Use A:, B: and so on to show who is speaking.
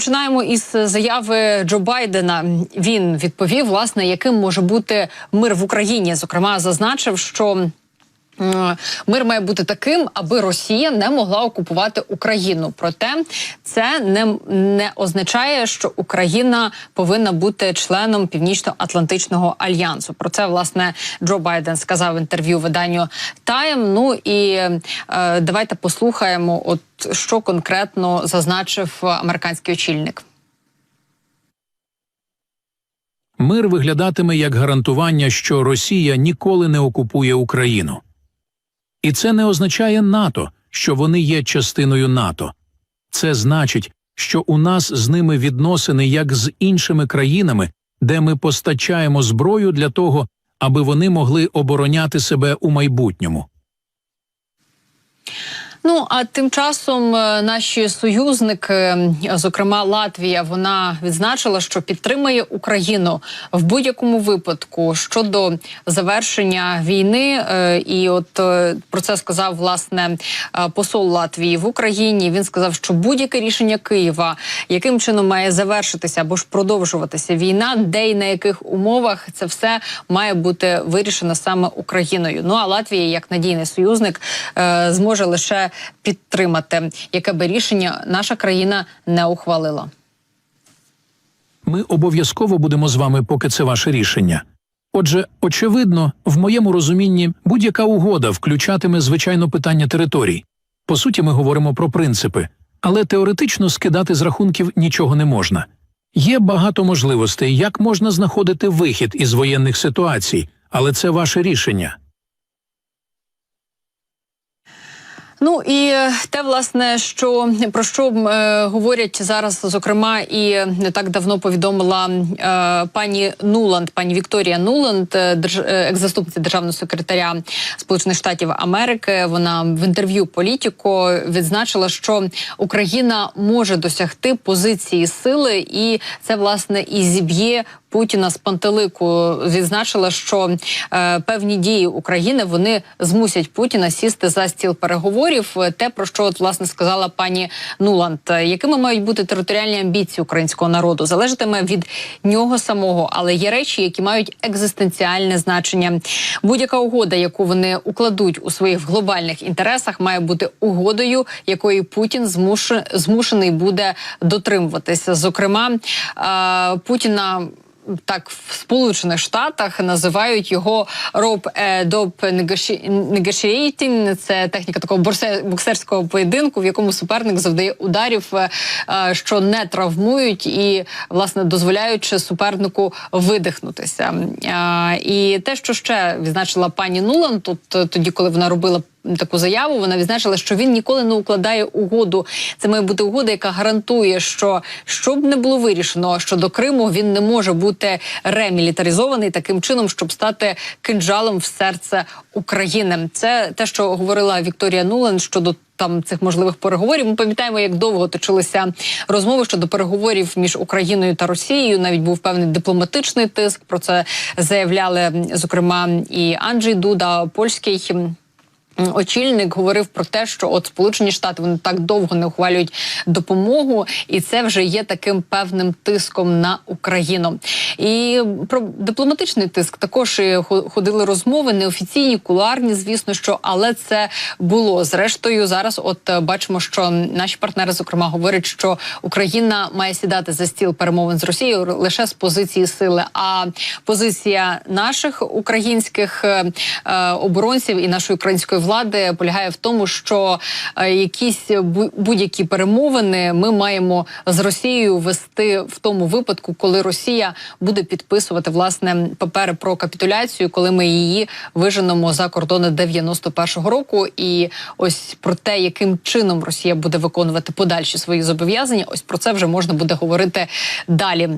A: Розпочинаємо із заяви Джо Байдена. Він відповів, власне, яким може бути мир в Україні. Зокрема, зазначив, що мир має бути таким, аби Росія не могла окупувати Україну. Проте це не, не означає, що Україна повинна бути членом Північно-Атлантичного альянсу. Про це власне Джо Байден сказав в інтерв'ю виданню Тайм. Ну і е, давайте послухаємо, от що конкретно зазначив американський очільник.
B: Мир виглядатиме як гарантування, що Росія ніколи не окупує Україну. І це не означає НАТО, що вони є частиною НАТО. Це значить, що у нас з ними відносини як з іншими країнами, де ми постачаємо зброю для того, аби вони могли обороняти себе у майбутньому.
A: Ну а тим часом е, наші союзники, зокрема Латвія, вона відзначила, що підтримує Україну в будь-якому випадку щодо завершення війни. Е, І от е, про це сказав власне посол Латвії в Україні. Він сказав, що будь-яке рішення Києва, яким чином має завершитися або ж продовжуватися війна, де і на яких умовах це все має бути вирішено саме Україною. Ну а Латвія, як надійний союзник, зможе лише підтримати, яке би рішення наша країна не ухвалила.
B: Ми обов'язково будемо з вами, поки це ваше рішення. Отже, очевидно, в моєму розумінні будь-яка угода включатиме звичайно питання територій. По суті, ми говоримо про принципи, але теоретично скидати з рахунків нічого не можна. Є багато можливостей, як можна знаходити вихід із воєнних ситуацій, але це ваше рішення.
A: Ну і те, власне, що про що е, говорять зараз, зокрема, і не так давно повідомила е, пані Нуланд, пані Вікторія Нуланд, е, держ, е, екс-заступниця державного секретаря Сполучених Штатів Америки. Вона в інтерв'ю політико відзначила, що Україна може досягти позиції сили, і це власне і зіб'є Путіна з пантелику відзначила, що е, певні дії України вони змусять Путіна сісти за стіл переговорів. Е, Те про що от власне сказала пані Нуланд, Е, якими мають бути територіальні амбіції українського народу, залежатиме від нього самого, але є речі, які мають екзистенціальне значення. Будь-яка угода, яку вони укладуть у своїх глобальних інтересах, має бути угодою, якої Путін змуш... змушений буде дотримуватися. Зокрема, е, Путіна так в Сполучених Штатах називають його rope е, dope. Це техніка такого боксерського поєдинку, в якому суперник завдає ударів, е, е, що не травмують, і власне дозволяючи супернику видихнутися. І те, що ще відзначила пані Нулан, тут тоді, коли вона робила таку заяву. Вона відзначила, що він ніколи не укладає угоду. Це має бути угода, яка гарантує, що щоб не було вирішено щодо Криму, він не може бути ремілітаризований таким чином, щоб стати кинджалом в серце України. Це те, що говорила Вікторія Нулен щодо. Там цих можливих переговорів ми пам'ятаємо, як довго точилися розмови щодо переговорів між Україною та Росією. Навіть був певний дипломатичний тиск. Про це заявляли зокрема і Анджей Дуда, польський. Очільник говорив про те, що от Сполучені Штати вони так довго не ухвалюють допомогу, і це вже є таким певним тиском на Україну. І про дипломатичний тиск також ходили розмови, неофіційні, кулуарні, звісно, що але це було зрештою. Зараз, от е, бачимо, що наші партнери, зокрема, говорять, що Україна має сідати за стіл перемовин з Росією лише з позиції сили. А позиція наших українських е, е, оборонців і нашої української влади полягає в тому, що е, якісь бу- будь-які перемовини ми маємо з Росією вести в тому випадку, коли Росія буде підписувати власне папери про капітуляцію, коли ми її виженемо за кордони 91-го року. І ось про те, яким чином Росія буде виконувати подальші свої зобов'язання, ось про це вже можна буде говорити далі.